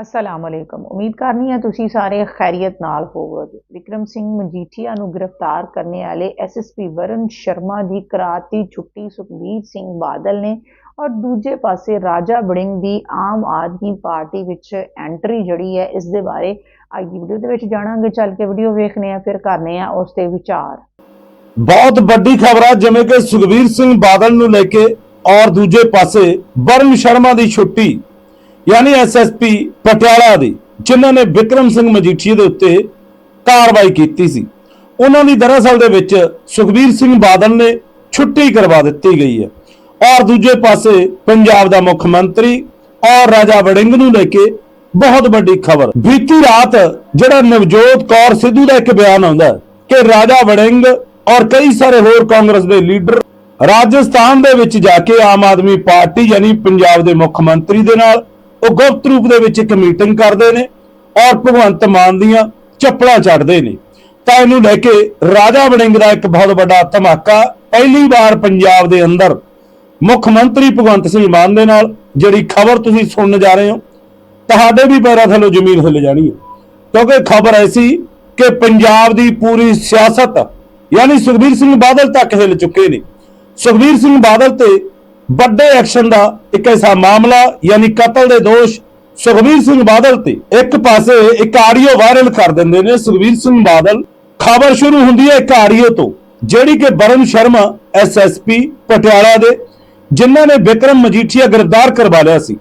ਅਸਲਾਮ ਅਲੈਕਮ। ਉਮੀਦ ਕਰਨੀ ਹੈ ਤੁਸੀਂ ਸਾਰੇ ਖੈਰੀਅਤ ਨਾਲ ਹੋਵੋਗੇ। ਵਿਕਰਮ ਸਿੰਘ ਮਜੀਠੀਆ ਨੂੰ ਗ੍ਰਿਫਤਾਰ ਕਰਨ ਵਾਲੇ ਐਸਐਸਪੀ ਵਰਨ ਸ਼ਰਮਾ ਦੀ ਕਰਾਤੀ ਛੁੱਟੀ ਸੁਖਬੀਰ ਸਿੰਘ ਬਾਦਲ ਨੇ ਔਰ ਦੂਜੇ ਪਾਸੇ ਰਾਜਾ ਵੜਿੰਗ ਦੀ ਆਮ ਆਦਮੀ ਪਾਰਟੀ ਵਿੱਚ ਐਂਟਰੀ ਜਿਹੜੀ ਹੈ, ਇਸ ਦੇ ਬਾਰੇ ਅੱਜ ਦੀ ਵੀਡੀਓ ਦੇ ਵਿੱਚ ਜਾਣਾਂਗੇ। ਚੱਲ ਕੇ ਵੀਡੀਓ ਵੇਖਨੇ ਆ ਫਿਰ ਕਰਨੇ ਆ ਉਸ ਤੇ ਵਿਚਾਰ। ਬਹੁਤ ਵੱਡੀ ਖਬਰ ਆ, ਜਿਵੇਂ ਕਿ ਸੁਖਬੀਰ ਸਿੰਘ ਬਾਦਲ ਨੂੰ ਲੈ ਕੇ ਔਰ ਦੂਜੇ ਪਾਸੇ ਵਰਨ ਸ਼ਰਮਾ ਦੀ ਛੁੱਟੀ। ਯਾਨੀ ਐਸਐਸਪੀ ਪਟਿਆਲਾ ਦੀ, ਜਿਨ੍ਹਾਂ ਨੇ ਵਿਕਰਮ ਸਿੰਘ ਮਜੀਠੀਆ ਦੇ ਉੱਤੇ ਕਾਰਵਾਈ ਕੀਤੀ ਸੀ। ਉਹਨਾਂ ਦੀ ਦਰਅਸਲ ਦੇ ਵਿੱਚ ਸੁਖਬੀਰ ਸਿੰਘ ਬਾਦਲ ਨੇ ਛੁੱਟੀ ਕਰਵਾ ਦਿੱਤੀ ਗਈ ਹੈ। ਔਰ ਦੂਜੇ ਪਾਸੇ ਪੰਜਾਬ ਦਾ ਮੁੱਖ ਮੰਤਰੀ ਔਰ ਰਾਜਾ ਵੜਿੰਗ ਨੂੰ ਲੈ ਕੇ ਬਹੁਤ ਵੱਡੀ ਖਬਰ। ਬੀਤੀ ਰਾਤ ਜਿਹੜਾ ਨਵਜੋਤ ਕੌਰ ਸਿੱਧੂ ਦਾ ਇੱਕ ਬਿਆਨ ਆਉਂਦਾ ਕਿ ਰਾਜਾ ਵੜਿੰਗ ਔਰ ਕਈ ਸਾਰੇ ਹੋਰ ਕਾਂਗਰਸ ਦੇ ਲੀਡਰ ਰਾਜਸਥਾਨ ਦੇ ਵਿੱਚ ਜਾ ਕੇ ਆਮ ਆਦਮੀ ਪਾਰਟੀ ਯਾਨੀ ਪੰਜਾਬ ਦੇ ਮੁੱਖ ਮੰਤਰੀ ਦੇ ਨਾਲ ਉਹ ਗੁਪਤ ਰੂਪ ਦੇ ਵਿੱਚ ਇੱਕ ਮੀਟਿੰਗ ਕਰਦੇ ਨੇ ਔਰ ਭਗਵੰਤ ਮਾਨ ਦੀਆਂ ਚੱਪਲਾਂ ਚੜਦੇ ਨੇ। ਤਾਂ ਇਹਨੂੰ ਲੈ ਕੇ ਰਾਜਾ ਵੜਿੰਗ ਦਾ ਇੱਕ ਬਹੁਤ ਵੱਡਾ ਧਮਾਕਾ ਪਹਿਲੀ ਵਾਰ ਪੰਜਾਬ ਦੇ ਅੰਦਰ ਮੁੱਖ ਮੰਤਰੀ ਭਗਵੰਤ ਸਿੰਘ ਮਾਨ ਦੇ ਨਾਲ, ਜਿਹੜੀ ਖਬਰ ਤੁਸੀਂ ਸੁਣਨ ਜਾ ਰਹੇ ਹੋ, ਤੁਹਾਡੇ ਵੀ ਪੈਰਾਂ ਥੱਲੋਂ ਜ਼ਮੀਨ ਹਿੱਲ ਜਾਣੀ ਹੈ। ਕਿਉਂਕਿ ਖਬਰ ਐਸੀ ਕਿ ਪੰਜਾਬ ਦੀ ਪੂਰੀ ਸਿਆਸਤ, ਯਾਨੀ ਸੁਖਬੀਰ ਸਿੰਘ ਬਾਦਲ ਤੱਕ ਹਿੱਲ ਚੁੱਕੇ ਨੇ। ਸੁਖਬੀਰ ਸਿੰਘ ਬਾਦਲ ਤੇ ਵੱਡੇ ਐਕਸ਼ਨ ਦਾ ਇੱਕ ਐਸਾ ਮਾਮਲਾ, ਯਾਨੀ ਕਤਲ ਦੇ ਦੋਸ਼ ਸੁਖਬੀਰ ਸਿੰਘ ਬਾਦਲ ਤੇ। ਇੱਕ ਪਾਸੇ ਇੱਕ ਆਡੀਓ ਵਾਇਰਲ ਕਰ ਦਿੰਦੇ ਨੇ ਸੁਖਬੀਰ ਸਿੰਘ ਬਾਦਲ। ਖਬਰ ਸ਼ੁਰੂ ਹੁੰਦੀ ਹੈ ਇੱਕ ਆਡੀਓ ਤੋਂ, ਜਿਹੜੀ ਕਿ ਬਰਨ ਸ਼ਰਮਾ ਐਸਐਸਪੀ ਪਟਿਆਲਾ ਦੇ, ਜਿਨ੍ਹਾਂ ਨੇ ਵਿਕਰਮ ਮਜੀਠੀਆ ਗ੍ਰਿਫਤਾਰ ਕਰਵਾ ਲਿਆ ਸੀ।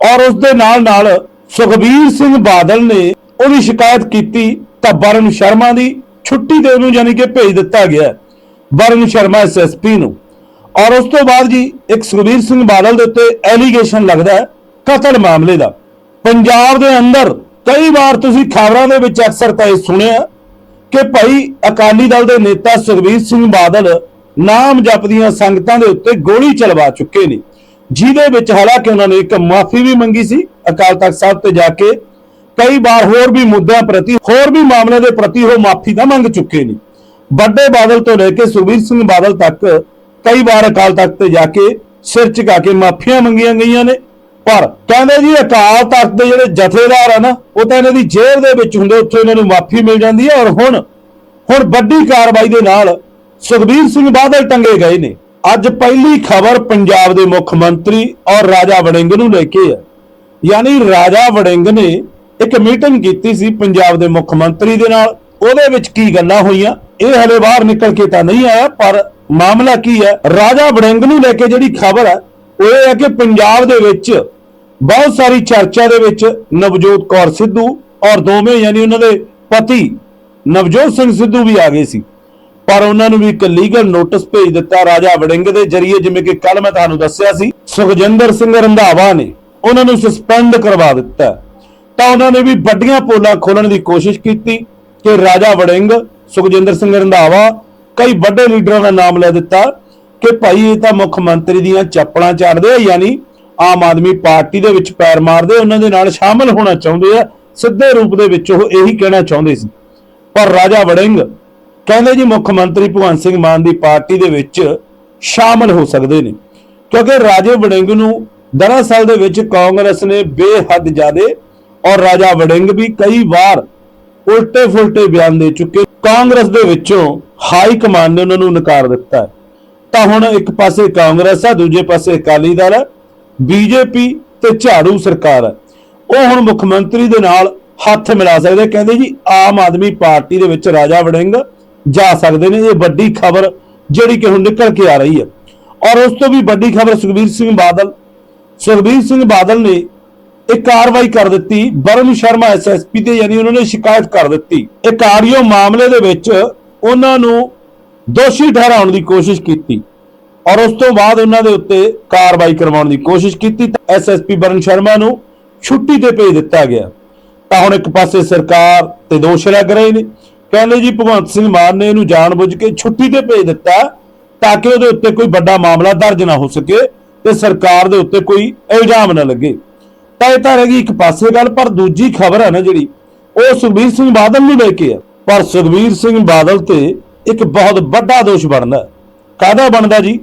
ਔਰ ਉਸ ਦੇ ਨਾਲ ਨਾਲ ਸੁਖਬੀਰ ਸਿੰਘ ਬਾਦਲ ਨੇ ਉਹਦੀ ਸ਼ਿਕਾਇਤ ਕੀਤੀ ਤਾਂ ਬਰਨ ਸ਼ਰਮਾ ਦੀ ਛੁੱਟੀ ਦੇ ਨੂੰ ਯਾਨੀ ਕਿ ਭੇਜ ਦਿੱਤਾ ਗਿਆ ਹੈ। ਬਰਨ ਸ਼ਰਮਾ ਐਸਐਸਪੀ ਨੂੰ। ਔਰ ਉਸ ਤੋਂ ਬਾਅਦ ਜੀ, ਇੱਕ ਸੁਖਬੀਰ ਸਿੰਘ ਬਾਦਲ ਦੇ ਉੱਤੇ ਐਲੀਗੇਸ਼ਨ ਲੱਗਦਾ ਹੈ, ਕਤਲ ਮਾਮਲੇ ਦਾ। ਪੰਜਾਬ ਦੇ ਅੰਦਰ ਕਈ ਵਾਰ ਤੁਸੀਂ ਖਬਰਾਂ ਦੇ ਵਿੱਚ ਅਕਸਰ ਤਾਂ ਇਹ ਸੁਣਿਆ ਕਿ ਭਾਈ ਅਕਾਲੀ ਦਲ ਦੇ ਨੇਤਾ ਸੁਖਬੀਰ ਸਿੰਘ ਬਾਦਲ ਨਾਮ ਜਪਦੀਆਂ ਸੰਗਤਾਂ ਦੇ ਉੱਤੇ ਗੋਲੀ ਚਲਵਾ ਚੁੱਕੇ ਨੇ। ਜਿਹਦੇ ਵਿੱਚ ਹਾਲਾਂਕਿ ਉਹਨਾਂ ਨੇ ਇੱਕ ਮਾਫੀ ਵੀ ਮੰਗੀ ਸੀ, ਅਕਾਲ ਤਖਤ ਸਾਹਿਬ ਤੇ ਜਾ ਕੇ ਕਈ ਵਾਰ ਹੋਰ ਵੀ ਮੁੱਦਿਆਂ ਪ੍ਰਤੀ, ਹੋਰ ਵੀ ਮਾਮਲੇ ਦੇ ਪ੍ਰਤੀ ਉਹ ਮਾਫੀ ਦਾ ਮੰਗ ਚੁੱਕੇ ਨੇ। ਵੱਡੇ ਬਾਦਲ ਤੋਂ ਲੈ ਕੇ ਸੁਖਬੀਰ ਸਿੰਘ ਬਾਦਲ ਤੱਕ ਕਈ ਵਾਰ ਅਕਾਲ ਤਖਤ ਤੇ ਜਾ ਕੇ ਸਿਰ ਝੁਕਾ ਕੇ ਮਾਫੀਆਂ ਮੰਗੀਆਂ ਗਈਆਂ ਨੇ, ਪਰ ਕਹਿੰਦੇ ਜੀ ਅਕਾਲ ਤਖਤ ਦੇ ਜਿਹੜੇ ਜਥੇਦਾਰ ਆ ਨਾ, ਉਹ ਤਾਂ ਇਹਨਾਂ ਦੀ ਜੇਲ੍ਹ ਦੇ ਵਿੱਚ ਹੁੰਦੇ, ਉੱਥੇ ਇਹਨਾਂ ਨੂੰ ਮਾਫੀ ਮਿਲ ਜਾਂਦੀ ਹੈ ਔਰ ਹੁਣ ਹੁਣ ਵੱਡੀ ਕਾਰਵਾਈ ਦੇ ਨਾਲ ਸੁਖਬੀਰ ਸਿੰਘ ਬਾਦਲ ਟੰਗੇ ਗਏ ਨੇ। ਅੱਜ ਪਹਿਲੀ ਖਬਰ ਪੰਜਾਬ ਦੇ ਮੁੱਖ ਮੰਤਰੀ ਔਰ ਰਾਜਾ ਵੜਿੰਗ ਨੂੰ ਲੈ ਕੇ ਹੈ। ਯਾਨੀ ਰਾਜਾ ਵੜਿੰਗ ਨੇ ਇੱਕ ਮੀਟਿੰਗ ਕੀਤੀ ਸੀ ਪੰਜਾਬ ਦੇ ਮੁੱਖ ਮੰਤਰੀ ਦੇ ਨਾਲ, ਉਹਦੇ ਵਿੱਚ ਕੀ ਗੱਲਾਂ ਹੋਈਆਂ, ਇਹ ਹਲੇ ਬਾਹਰ ਨਿਕਲ ਕੇ ਤਾਂ ਨਹੀਂ ਆਇਆ, ਪਰ ਮਾਮਲਾ ਕੀ ਹੈ? ਰਾਜਾ ਵੜਿੰਗ ਨੂੰ ਲੈ ਕੇ ਜਿਹੜੀ ਖਬਰ ਹੈ, ਉਹ ਹੈ ਕਿ ਪੰਜਾਬ ਦੇ ਵਿੱਚ ਬਹੁਤ ਸਾਰੀ ਚਰਚਾ ਦੇ ਵਿੱਚ ਨਵਜੋਤ ਕੌਰ ਸਿੱਧੂ ਔਰ ਦੋਵੇਂ ਯਾਨੀ ਉਹਨਾਂ ਦੇ ਪਤੀ ਨਵਜੋਤ ਸਿੰਘ ਸਿੱਧੂ ਵੀ ਆ ਗਏ ਸੀ। ਪਰ ਉਹਨਾਂ ਨੂੰ ਵੀ ਇੱਕ ਲੀਗਲ ਨੋਟਿਸ ਭੇਜ ਦਿੱਤਾ ਰਾਜਾ ਵੜਿੰਗ ਦੇ ਜਰੀਏ, ਜਿਵੇਂ ਕਿ ਕੱਲ ਮੈਂ ਤੁਹਾਨੂੰ ਦੱਸਿਆ ਸੀ। ਸੁਖਜਿੰਦਰ ਸਿੰਘ ਰੰਧਾਵਾ ਨੇ ਉਹਨਾਂ ਨੂੰ ਸਸਪੈਂਡ ਕਰਵਾ ਦਿੱਤਾ। ਤਾਂ ਉਹਨਾਂ ਨੇ ਵੀ ਵੱਡੀਆਂ ਪੋਲਾਂ ਖੋਲਣ ਦੀ ਕੋਸ਼ਿਸ਼ ਕੀਤੀ ਕਿ ਰਾਜਾ ਵੜਿੰਗ, ਸੁਖਜਿੰਦਰ ਸਿੰਘ ਰੰਧਾਵਾ ਕਈ ਵੱਡੇ ਲੀਡਰਾਂ ਦਾ ਨਾਮ ਲੈ ਦਿੱਤਾ ਕਿ ਭਾਈ ਇਹ ਤਾਂ ਮੁੱਖ ਮੰਤਰੀ ਦੀਆਂ ਚੱਪਲਾਂ ਚੜਦੇ ਆ, ਯਾਨੀ ਆਮ ਆਦਮੀ ਪਾਰਟੀ ਦੇ ਵਿੱਚ ਪੈਰ ਮਾਰਦੇ ਉਹਨਾਂ ਦੇ ਨਾਲ ਸ਼ਾਮਲ ਹੋਣਾ ਚਾਹੁੰਦੇ ਆ, ਸਿੱਧੇ ਰੂਪ ਦੇ ਵਿੱਚ ਉਹ ਇਹੀ ਕਹਿਣਾ ਚਾਹੁੰਦੇ ਸੀ। ਪਰ ਰਾਜਾ ਵੜਿੰਗ ਕਹਿੰਦੇ ਜੀ, ਮੁੱਖ ਮੰਤਰੀ ਭਗਵੰਤ ਸਿੰਘ ਮਾਨ ਦੀ ਪਾਰਟੀ ਦੇ ਵਿੱਚ ਸ਼ਾਮਲ ਹੋ ਸਕਦੇ ਨੇ। ਕਿਉਂਕਿ ਰਾਜੇ ਵੜਿੰਗ ਨੂੰ ਦਰਅਸਲ ਦੇ ਵਿੱਚ ਕਾਂਗਰਸ ਨੇ ਬੇਹੱਦ ਜ਼ਿਆਦੇ ਔਰ ਰਾਜਾ ਵੜਿੰਗ ਵੀ ਕਈ ਵਾਰ ਉਲਟੇ ਫੁਲਟੇ ਬਿਆਨ ਦੇ ਚੁੱਕੇ ਕਾਂਗਰਸ ਦੇ ਵਿੱਚੋਂ ਹਾਈ ਕਮਾਂਡ ਨੇ ਉਹਨਾਂ ਨੂੰ ਨਕਾਰ ਦਿੱਤਾ ਤਾਂ ਹੁਣ ਇੱਕ ਪਾਸੇ ਕਾਂਗਰਸ ਆ, ਦੂਜੇ ਪਾਸੇ ਅਕਾਲੀ ਦਲ ਹੈ ਬੀਜੇਪੀ ਤੇ ਝਾੜੂ ਸਰਕਾਰ ਹੈ ਉਹ ਹੁਣ ਮੁੱਖ ਮੰਤਰੀ ਦੇ ਨਾਲ ਹੱਥ ਮਿਲਾ ਸਕਦੇ ਕਹਿੰਦੇ ਜੀ, ਆਮ ਆਦਮੀ ਪਾਰਟੀ ਦੇ ਵਿੱਚ ਰਾਜਾ ਵੜਿੰਗ ਜਾ ਸਕਦੇ ਨੇ। ਇਹ ਵੱਡੀ ਖਬਰ ਜਿਹੜੀ ਕਿ ਹੁਣ ਨਿਕਲ ਕੇ ਆ ਰਹੀ ਹੈ। ਔਰ ਉਸ ਤੋਂ ਵੀ ਵੱਡੀ ਖਬਰ ਸੁਖਬੀਰ ਸਿੰਘ ਬਾਦਲ, ਸੁਖਬੀਰ ਸਿੰਘ ਬਾਦਲ ਨੇ ਇੱਕ ਕਾਰਵਾਈ ਕਰ ਦਿੱਤੀ। ਬਰਨ ਸ਼ਰਮਾ ਐਸਐਸਪੀ ਤੇ ਯਾਨੀ ਉਹਨਾਂ ਨੇ ਸ਼ਿਕਾਇਤ ਕਰ ਦਿੱਤੀ। ਇਹ ਆਡੀਓ ਮਾਮਲੇ ਦੇ ਵਿੱਚ ਉਹਨਾਂ ਨੂੰ ਦੋਸ਼ੀ ਠਹਿਰਾਉਣ ਦੀ ਕੋਸ਼ਿਸ਼ ਕੀਤੀ ਔਰ ਉਸ ਤੋਂ ਬਾਅਦ ਉਹਨਾਂ ਦੇ ਉੱਤੇ ਕਾਰਵਾਈ ਕਰਵਾਉਣ ਦੀ ਕੋਸ਼ਿਸ਼ ਕੀਤੀ ਤਾਂ ਐਸਐਸਪੀ ਬਰਨ ਸ਼ਰਮਾ ਨੂੰ ਛੁੱਟੀ ਤੇ ਭੇਜ ਦਿੱਤਾ ਗਿਆ। ਤਾਂ ਹੁਣ ਇੱਕ ਪਾਸੇ ਸਰਕਾਰ ਤੇ ਦੋਸ਼ ਲੱਗ ਰਹੇ ਨੇ। ਕਹਿੰਦੇ ਜੀ, ਭਗਵੰਤ ਸਿੰਘ ਮਾਨ ਨੇ ਇਹਨੂੰ ਜਾਣਬੁੱਝ ਕੇ ਛੁੱਟੀ ਤੇ ਭੇਜ ਦਿੱਤਾ ਤਾਂ ਕਿ ਉਹਦੇ ਉੱਤੇ ਕੋਈ ਵੱਡਾ ਮਾਮਲਾ ਦਰਜ ਨਾ ਹੋ ਸਕੇ ਤੇ ਸਰਕਾਰ ਦੇ ਉੱਤੇ ਕੋਈ ਇਲਜ਼ਾਮ ਨਾ ਲੱਗੇ। ਤਾਂ ਇਹ ਤਾਂ ਰਹਿ ਗਈ ਇੱਕ ਪਾਸੇ ਗੱਲ, ਪਰ ਦੂਜੀ ਖਬਰ ਹੈ ਨਾ ਜਿਹੜੀ, ਉਹ ਸੁਖਬੀਰ ਸਿੰਘ ਬਾਦਲ ਨੂੰ ਲੈ ਕੇ ਆ। ਪਰ ਸੁਖਬੀਰ ਸਿੰਘ ਬਾਦਲ ਤੇ ਇੱਕ ਬਹੁਤ ਵੱਡਾ ਦੋਸ਼ ਬਣਦਾ ਕਾਹਦਾ ਬਣਦਾ ਜੀ?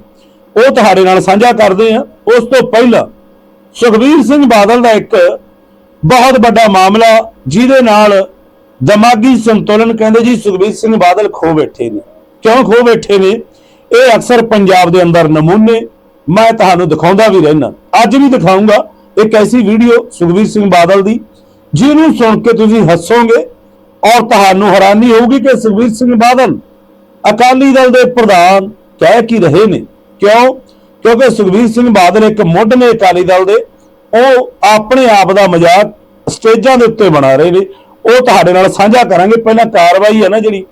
ਉਹ ਤੁਹਾਡੇ ਨਾਲ ਸਾਂਝਾ ਕਰਦੇ ਆ। ਉਸ ਤੋਂ ਪਹਿਲਾਂ ਸੁਖਬੀਰ ਸਿੰਘ ਬਾਦਲ ਦਾ ਇੱਕ ਬਹੁਤ ਵੱਡਾ ਮਾਮਲਾ, ਜਿਹਦੇ ਨਾਲ ਦਿਮਾਗੀ ਸੰਤੁਲਨ ਕਹਿੰਦੇ ਜੀ ਸੁਖਬੀਰ ਸਿੰਘ ਬਾਦਲ ਖੋ ਬੈਠੇ ਨੇ। ਕਿਉਂ ਖੋ ਬੈਠੇ ਨੇ? ਇਹ ਅਕਸਰ ਪੰਜਾਬ ਦੇ ਅੰਦਰ ਨਮੂਨੇ, ਮੈਂ ਤੁਹਾਨੂੰ ਦਿਖਾਉਂਦਾ ਵੀ ਰਹਿਣਾ ਅੱਜ ਵੀ ਦਿਖਾਉਂਗਾ ਇੱਕ ਐਸੀ ਵੀਡੀਓ ਸੁਖਬੀਰ ਸਿੰਘ ਬਾਦਲ ਦੀ, ਜਿਹਨੂੰ ਸੁਣ ਕੇ ਤੁਸੀਂ ਹੱਸੋਗੇ ਔਰ ਤੁਹਾਨੂੰ ਹੈਰਾਨੀ ਹੋਊਗੀ ਕਿ ਸੁਖਬੀਰ ਸਿੰਘ ਬਾਦਲ ਅਕਾਲੀ ਦਲ ਦੇ ਪ੍ਰਧਾਨ ਕਹਿ ਕੀ ਰਹੇ ਨੇ। ਕਿਉਂ? ਕਿਉਂਕਿ ਸੁਖਬੀਰ ਸਿੰਘ ਬਾਦਲ ਇੱਕ ਮੁੱਢ ਨੇ ਅਕਾਲੀ ਦਲ ਦੇ, ਉਹ ਆਪਣੇ ਆਪ ਦਾ ਮਜ਼ਾਕ ਸਟੇਜਾਂ ਦੇ ਉੱਤੇ ਬਣਾ ਰਹੇ ਨੇ। ਉਹ ਤੁਹਾਡੇ ਨਾਲ ਸਾਂਝਾ ਕਰਾਂਗੇ। ਪਹਿਲਾਂ ਕਾਰਵਾਈ ਹੈ ਨਾ ਜਿਹੜੀ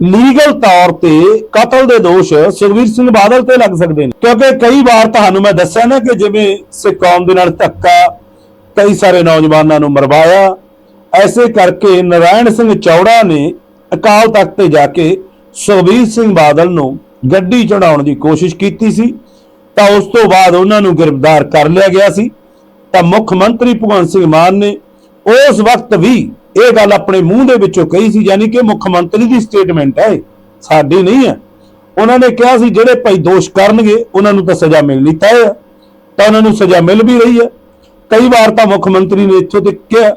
ਲੀਗਲ ਤੌਰ ਤੇ ਕਤਲ ਦੇ ਦੋਸ਼ ਸੁਖਬੀਰ ਸਿੰਘ ਬਾਦਲ ਤੇ ਲੱਗ ਸਕਦੇ ਨੇ। ਕਿਉਂਕਿ ਕਈ ਵਾਰ ਤੁਹਾਨੂੰ ਮੈਂ ਦੱਸਿਆ ਨਾ ਕਿ ਜਿਵੇਂ ਸਿੱਖ ਕੌਮ ਦੇ ਨਾਲ ਧੱਕਾ, ਕਈ ਸਾਰੇ ਨੌਜਵਾਨਾਂ ਨੂੰ ਮਰਵਾਇਆ, ਐਸੇ ਕਰਕੇ ਨਰਾਇਣ ਸਿੰਘ ਚੌੜਾ ਨੇ ਅਕਾਲ ਤਖਤ ਤੇ ਜਾ ਕੇ ਸੁਖਬੀਰ ਸਿੰਘ ਬਾਦਲ ਨੂੰ ਗੱਡੀ ਚੜਾਉਣ ਦੀ ਕੋਸ਼ਿਸ਼ ਕੀਤੀ ਸੀ। ਤਾਂ ਉਸ ਤੋਂ ਬਾਅਦ ਉਹਨਾਂ ਨੂੰ ਗ੍ਰਿਫਤਾਰ ਕਰ ਲਿਆ ਗਿਆ ਸੀ। ਤਾਂ ਮੁੱਖ ਮੰਤਰੀ ਭਗਵੰਤ ਸਿੰਘ ਮਾਨ ਨੇ ਉਸ ਵਕਤ ਵੀ ਇਹ ਗੱਲ ਆਪਣੇ ਮੂੰਹ ਦੇ ਵਿੱਚੋਂ ਕਹੀ ਸੀ, ਯਾਨੀ ਕਿ ਮੁੱਖ ਮੰਤਰੀ ਦੀ ਸਟੇਟਮੈਂਟ ਹੈ ਸਾਡੀ ਨਹੀਂ ਹੈ। ਉਹਨਾਂ ਨੇ ਕਿਹਾ ਸੀ, ਜਿਹੜੇ ਭਾਈ ਦੋਸ਼ ਕਰਨਗੇ, ਉਹਨਾਂ ਨੂੰ ਤਾਂ ਸਜ਼ਾ ਮਿਲਣੀ ਤੈਅ ਹੈ। ਤਾਂ ਉਹਨਾਂ ਨੂੰ ਸਜ਼ਾ ਮਿਲ ਵੀ ਰਹੀ ਹੈ। ਕਈ ਵਾਰ ਤਾਂ ਮੁੱਖ ਮੰਤਰੀ ਨੇ ਇੱਥੋਂ ਤੱਕ ਕਿਹਾ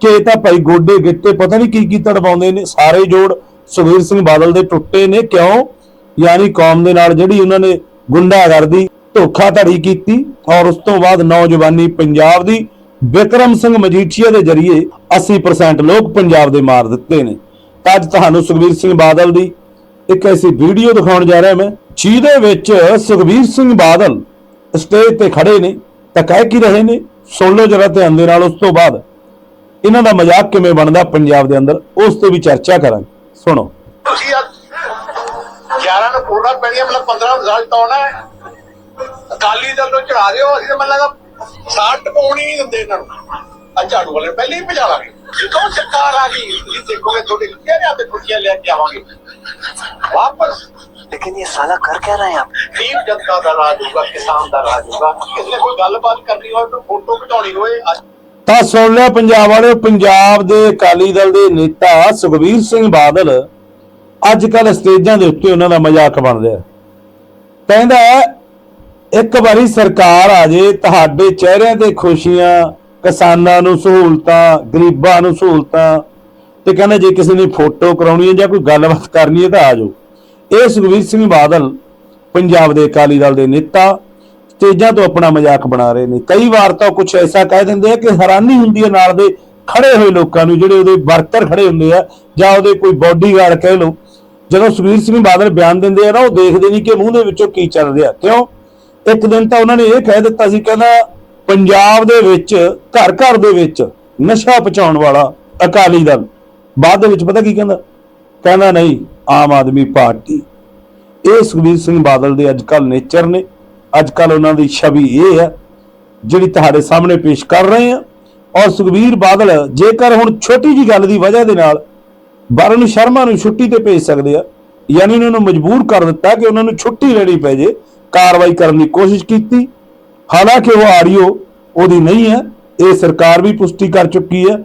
ਕਿ ਤਾਂ ਭਾਈ ਗੋਡੇ ਗਿੱਟੇ ਪਤਾ ਨਹੀਂ ਕੀ ਕੀ ਤੜਵਾਉਂਦੇ ਨੇ, ਸਾਰੇ ਜੋੜ ਸੁਖਬੀਰ ਸਿੰਘ ਬਾਦਲ ਦੇ ਟੁੱਟੇ ਨੇ, ਕਿਉਂ? ਯਾਨੀ ਕੌਮ ਦੇ ਨਾਲ ਜਿਹੜੀ ਉਹਨਾਂ ਨੇ ਗੁੰਡਾਗਰਦੀ, ਧੋਖਾਧੜੀ ਕੀਤੀ ਔਰ ਉਸ ਤੋਂ ਬਾਅਦ ਨੌਜਵਾਨੀ ਪੰਜਾਬ ਦੀ ਵਿਕਰਮ ਸਿੰਘ ਮਜੀਠੀਆ ਦੇ ਜ਼ਰੀਏ 80% ਲੋਕ ਪੰਜਾਬ ਦੇ ਮਾਰ ਦਿੱਤੇ ਨੇ। ਤਾਂ ਅੱਜ ਤੁਹਾਨੂੰ ਸੁਖਬੀਰ ਸਿੰਘ ਬਾਦਲ ਦੀ ਇੱਕ ਐਸੀ ਵੀਡੀਓ ਦਿਖਾਉਣ ਜਾ ਰਿਹਾ ਮੈਂ, ਜਿਹਦੇ ਵਿੱਚ ਸੁਖਬੀਰ ਸਿੰਘ ਬਾਦਲ ਸਟੇਜ ਤੇ ਖੜੇ ਨੇ, ਤਾਂ ਕਹਿ ਕੀ ਰਹੇ ਨੇ? ਸੁਣ ਲਓ ਜਰਾ ਧਿਆਨ ਦੇ ਨਾਲ ਉਸ ਤੋਂ ਬਾਅਦ। ਇਹਨਾਂ ਦਾ ਮਜ਼ਾਕ ਕਿਵੇਂ ਬਣਦਾ ਪੰਜਾਬ ਦੇ ਅੰਦਰ? ਉਸ ਤੇ ਵੀ ਚਰਚਾ ਕਰਾਂਗੇ। ਸੁਣੋ। ਤੁਸੀਂ 11 ਨੂੰ ਫੋਟੋ ਪੈਣੀਆਂ, ਮਤਲਬ 15 ਰਿਜ਼ਲਟ ਆਉਣਾ ਹੈ। ਅਕਾਲੀ ਦਲ ਨੂੰ ਚੜਾ ਦਿਓ, ਅਸੀਂ ਤਾਂ ਮੈਨੂੰ ਲੱਗਾ ਸਾਟ ਪਾਉਣੀ ਨਹੀਂ ਦਿੰਦੇ ਇਹਨਾਂ ਨੂੰ ਅੱਜ ਝਾੜੂ ਵਾਲੇ ਪਹਿਲੇ ਹੀ ਭਜਾ ਲਾਂਗੇ ਜਦੋਂ ਸਰਕਾਰ ਆ ਗਈ ਤੁਸੀਂ ਦੇਖੋਗੇ ਤੁਹਾਡੇ ਕਿਹੜੇ ਆਪੇ ਖੁਸ਼ੀਆਂ ਲੈ ਕੇ ਆਵਾਂਗੇ ਵਾਪਸ लेकिन ये साला कर क्या रहे हैं आप ਗਰੀਬ ਜਨਤਾ ਦਾ ਰਾਜ ਹੋਊਗਾ ਕਿਸਾਨ ਦਾ ਰਾਜ ਹੋਊਗਾ ਕਿਸੇ ਨੇ ਕੋਈ ਗੱਲਬਾਤ ਕਰਨੀ ਹੋਵੇ ਕੋਈ ਫੋਟੋ ਖਿਚਾਉਣੀ ਹੋਵੇ ਅੱਜ ਤਾਂ ਸੁਣ ਲਿਆ ਪੰਜਾਬ ਵਾਲਿਓ ਪੰਜਾਬ ਦੇ ਅਕਾਲੀ ਦਲ ਦੇ ਨੇਤਾ ਸੁਖਬੀਰ ਸਿੰਘ ਬਾਦਲ ਅੱਜ ਕੱਲ ਸਟੇਜਾਂ ਦੇ ਉੱਤੇ ਉਹਨਾਂ ਦਾ ਮਜ਼ਾਕ ਬਣ ਰਿਹਾ ਕਹਿੰਦਾ ਇੱਕ ਵਾਰੀ ਸਰਕਾਰ ਆ ਜੇ, ਤੁਹਾਡੇ ਚਿਹਰਿਆਂ ਤੇ ਖੁਸ਼ੀਆਂ, ਕਿਸਾਨਾਂ ਨੂੰ ਸਹੂਲਤਾਂ, ਗਰੀਬਾਂ ਨੂੰ ਸਹੂਲਤਾਂ, ਤੇ ਕਹਿੰਦਾ ਜੇ ਕਿਸੇ ਨੇ ਫੋਟੋ ਕਰਾਉਣੀ ਹੈ ਜਾਂ ਕੋਈ ਗੱਲਬਾਤ ਕਰਨੀ ਹੈ ਤਾਂ ਆ ਜਾਓ। ਇਹ ਸੁਖਬੀਰ ਸਿੰਘ ਬਾਦਲ ਪੰਜਾਬ ਦੇ ਅਕਾਲੀ ਦਲ ਦੇ ਨੇਤਾ ਸਟੇਜਾਂ ਤੋਂ ਆਪਣਾ ਮਜ਼ਾਕ ਬਣਾ ਰਹੇ ਨੇ। ਕਈ ਵਾਰ ਤਾਂ ਕੁਝ ਐਸਾ ਕਹਿ ਦਿੰਦੇ ਆ ਕਿ ਹੈਰਾਨੀ ਹੁੰਦੀ ਹੈ ਨਾਲ ਦੇ ਖੜੇ ਹੋਏ ਲੋਕਾਂ ਨੂੰ, ਜਿਹੜੇ ਉਹਦੇ ਵਰਕਰ ਖੜੇ ਹੁੰਦੇ ਆ, ਜਾਂ ਉਹਦੇ ਕੋਈ ਬਾਡੀਗਾਰਡ ਕਹਿ ਲਓ। ਜਦੋਂ ਸੁਖਬੀਰ ਸਿੰਘ ਬਾਦਲ ਬਿਆਨ ਦਿੰਦੇ ਆ ਨਾ, ਉਹ ਦੇਖਦੇ ਨਹੀਂ ਕਿ ਮੂੰਹ ਦੇ ਵਿੱਚੋਂ ਕੀ ਚੱਲ ਰਿਹਾ। ਕਿਉਂ? ਇੱਕ ਦਿਨ ਤਾਂ ਉਹਨਾਂ ਨੇ ਇਹ ਕਹਿ ਦਿੱਤਾ ਸੀ, ਕਹਿੰਦਾ ਪੰਜਾਬ ਦੇ ਵਿੱਚ, ਘਰ ਘਰ ਦੇ ਵਿੱਚ ਨਸ਼ਾ ਪਹੁੰਚਾਉਣ ਵਾਲਾ ਅਕਾਲੀ ਦਲ। ਬਾਅਦ ਦੇ ਵਿੱਚ ਪਤਾ ਕੀ ਕਹਿੰਦਾ? ਕਹਿੰਦਾ ਨਹੀਂ, ਆਮ ਆਦਮੀ ਪਾਰਟੀ। ਇਹ ਸੁਖਬੀਰ ਸਿੰਘ ਬਾਦਲ ਦੇ ਅੱਜ ਕੱਲ ਨੇਚਰ ਨੇ। ਅੱਜ ਕੱਲ ਉਹਨਾਂ ਦੀ ਛਵੀ ਇਹ ਹੈ, ਜਿਹੜੀ ਤੁਹਾਡੇ ਸਾਹਮਣੇ ਪੇਸ਼ ਕਰ ਰਹੇ ਹਾਂ। ਔਰ ਸੁਖਬੀਰ ਬਾਦਲ ਜੇਕਰ ਹੁਣ ਛੋਟੀ ਜੀ ਗੱਲ ਦੀ ਵਜ੍ਹਾ ਦੇ ਨਾਲ ਵਰਨ ਸ਼ਰਮਾ ਨੂੰ ਛੁੱਟੀ ਤੇ ਭੇਜ ਸਕਦੇ ਆ, ਯਾਨੀ ਉਹਨਾਂ ਨੂੰ ਮਜਬੂਰ ਕਰ ਦਿੱਤਾ ਕਿ ਉਹਨਾਂ ਨੂੰ ਛੁੱਟੀ ਲੈਣੀ ਪੈ ਜੇ ਕਾਰਵਾਈ ਕਰਨ ਦੀ ਕੋਸ਼ਿਸ਼ ਕੀਤੀ। ਹਾਲਾਂਕਿ ਉਹ ਆਡੀਓ ਉਹਦੀ ਨਹੀਂ ਹੈ, ਇਹ ਸਰਕਾਰ ਵੀ ਪੁਸ਼ਟੀ ਕਰ ਚੁੱਕੀ ਹੈ,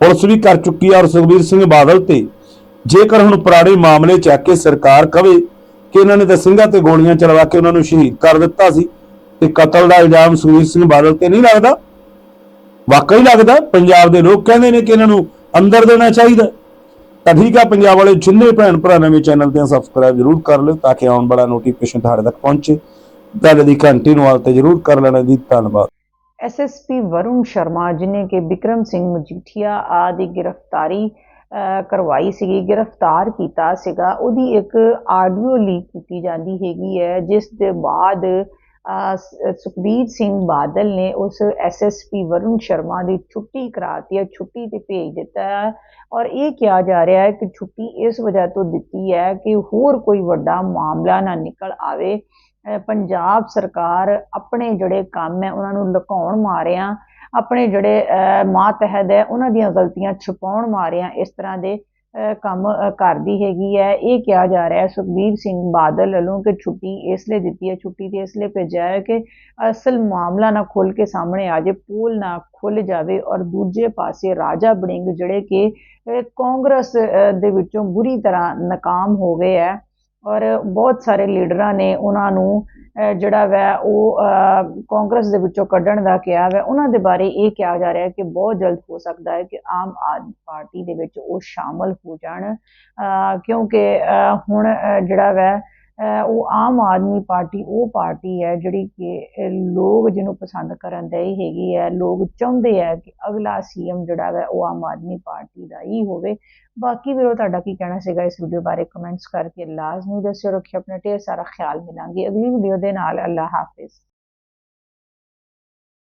ਪੁਲਿਸ ਵੀ ਕਰ ਚੁੱਕੀ ਹੈ ਔਰ ਸੁਖਬੀਰ ਸਿੰਘ ਬਾਦਲ ਤੇ। ਜੇਕਰ ਹੁਣ ਪੁਰਾਣੇ ਮਾਮਲੇ ਚ ਆ ਕੇ ਸਰਕਾਰ ਕਵੇ ਕਿ ਇਹਨਾਂ ਨੇ ਤਾਂ ਸਿੰਘਾਂ ਤੇ ਗੋਲੀਆਂ ਚਲਵਾ ਕੇ ਉਹਨਾਂ ਨੂੰ ਸ਼ਹੀਦ ਕਰ ਦਿੱਤਾ ਸੀ ਤੇ ਕਤਲ ਦਾ ਇਲਜ਼ਾਮ ਸੁਖਬੀਰ ਸਿੰਘ ਬਾਦਲ ਤੇ ਨਹੀਂ ਲੱਗਦਾ, ਵਾਕਈ ਲੱਗਦਾ, ਪੰਜਾਬ ਦੇ ਲੋਕ ਕਹਿੰਦੇ ਨੇ ਕਿ ਇਹਨਾਂ ਨੂੰ ਅੰਦਰ ਦੇਣਾ ਚਾਹੀਦਾ ਤਾਂ ਠੀਕ ਆ, ਪੰਜਾਬ ਵਾਲੇ ਜਿੰਨੇ ਭੈਣ ਭਰਾ ਨਵੇਂ ਚੈਨਲ ਤੇ ਸਬਸਕ੍ਰਾਈਬ ਜ਼ਰੂਰ ਕਰ ਲਿਓ ਤਾਂ ਕਿ ਆਉਣ ਵਾਲਾ ਨੋਟੀਫਿਕੇਸ਼ਨ ਤੁਹਾਡੇ ਤੱਕ ਪਹੁੰਚੇ। ਬੈਲ ਦੀ ਘੰਟੀ ਨੂੰ ਆਲ ਤੇ ਜ਼ਰੂਰ ਕਰ ਲੈਣਾ ਜੀ, ਧੰਨਵਾਦ। ਐਸਐਸਪੀ ਵਰੁਣ ਸ਼ਰਮਾ, ਜਿਨੇ ਕਿ ਵਿਕਰਮ ਸਿੰਘ ਮਜੀਠੀਆ ਆਦਿ ਗ੍ਰਿਫਤਾਰੀ ਕਰਵਾਈ ਸੀਗੀ, ਗ੍ਰਿਫਤਾਰ ਕੀਤਾ ਸੀਗਾ। ਉਹਦੀ ਇੱਕ ਆਡੀਓ ਲੀਕ ਕੀਤੀ ਜਾਂਦੀ ਹੈਗੀ ਹੈ, ਜਿਸ ਦੇ ਬਾਅਦ ਸੁਖਬੀਰ ਸਿੰਘ ਬਾਦਲ ਨੇ ਉਸ ਐਸਐਸਪੀ ਵਰੁਣ ਸ਼ਰਮਾ ਦੀ ਛੁੱਟੀ ਕਰਾਤੀ ਹੈ, ਛੁੱਟੀ ਤੇ ਭੇਜ ਦਿੱਤਾ ਹੈ। ਔਰ ਇਹ ਕਿਹਾ ਜਾ ਰਿਹਾ ਹੈ ਕਿ ਛੁੱਟੀ ਇਸ ਵਜ੍ਹਾ ਤੋਂ ਦਿੱਤੀ ਹੈ ਕਿ ਹੋਰ ਕੋਈ ਵੱਡਾ ਮਾਮਲਾ ਨਾ ਨਿਕਲ ਆਵੇ। ਪੰਜਾਬ ਸਰਕਾਰ ਆਪਣੇ ਜਿਹੜੇ ਕੰਮ ਹੈ ਉਹਨਾਂ ਨੂੰ ਲੁਕਾਉਣ ਮਾਰਿਆ ਆਪਣੇ ਜਿਹੜੇ ਅਹ, ਮਾਤਹਿਤ ਹੈ ਉਹਨਾਂ ਦੀਆਂ ਗਲਤੀਆਂ ਛੁਪਾਉਣ ਮਾਰਿਆ ਇਸ ਤਰ੍ਹਾਂ ਦੇ ਕੰਮ ਕਰਦੀ ਹੈਗੀ ਹੈ। ਇਹ ਕਿਹਾ ਜਾ ਰਿਹਾ ਹੈ ਸੁਖਬੀਰ ਸਿੰਘ ਬਾਦਲ ਵੱਲੋਂ ਕਿ ਛੁੱਟੀ ਇਸ ਲਈ ਦਿੱਤੀ ਹੈ ਛੁੱਟੀ ਤੇ ਇਸ ਲਈ ਭੇਜਿਆ ਹੈ ਕਿ ਅਸਲ ਮਾਮਲਾ ਨਾ ਖੁੱਲ ਕੇ ਸਾਹਮਣੇ ਆ ਜਾਏ ਪੂਲ ਨਾ ਖੁੱਲ ਜਾਵੇ ਔਰ ਦੂਜੇ ਪਾਸੇ ਰਾਜਾ ਬੜਿੰਗ ਜਿਹੜੇ ਕਿ ਕਾਂਗਰਸ ਦੇ ਵਿੱਚੋਂ ਬੁਰੀ ਤਰ੍ਹਾਂ ਨਾਕਾਮ ਹੋ ਗਏ ਹੈ। ਔਰ ਬਹੁਤ ਸਾਰੇ ਲੀਡਰਾਂ ਨੇ ਉਹਨਾਂ ਨੂੰ ਜਿਹੜਾ ਵੈ, ਉਹ ਕਾਂਗਰਸ ਦੇ ਵਿੱਚੋਂ ਕੱਢਣ ਦਾ ਕਿਹਾ ਵੈ, ਉਹਨਾਂ ਦੇ ਬਾਰੇ ਇਹ ਕਿਹਾ ਜਾ ਰਿਹਾ ਹੈ ਕਿ ਬਹੁਤ ਜਲਦ ਹੋ ਸਕਦਾ ਹੈ ਕਿ ਆਮ ਆਦਮੀ ਪਾਰਟੀ ਦੇ ਵਿੱਚ ਉਹ ਸ਼ਾਮਲ ਹੋ ਜਾਣ ਕਿਉਂਕਿ ਹੁਣ ਜਿਹੜਾ ਵੈ ਉਹ ਆਮ ਆਦਮੀ ਪਾਰਟੀ, ਉਹ ਪਾਰਟੀ ਹੈ ਜਿਹੜੀ ਕਿ ਲੋਕ ਜਿਹਨੂੰ ਪਸੰਦ ਕਰਨ ਦੇ ਹੈਗੀ ਹੈ, ਲੋਕ ਚਾਹੁੰਦੇ ਹੈ ਕਿ ਅਗਲਾ ਸੀਐਮ ਜਿਹੜਾ ਵੈ ਉਹ ਆਮ ਆਦਮੀ ਪਾਰਟੀ ਦਾ ਹੀ ਹੋਵੇ। ਬਾਕੀ ਵੀਰੋ, ਤੁਹਾਡਾ ਕੀ ਕਹਿਣਾ ਸੀਗਾ ਇਸ ਵੀਡੀਓ ਬਾਰੇ ਕਮੈਂਟਸ ਕਰਕੇ? ਲਾਜ਼ਮੀ ਦੱਸਿਓ, ਰੱਖਿਓ ਆਪਣਾ ਢੇਰ ਸਾਰਾ ਖਿਆਲ ਮਿਲਾਂਗੇ ਅਗਲੀ ਵੀਡੀਓ ਦੇ ਨਾਲ। ਅੱਲਾ ਹਾਫਿਜ਼।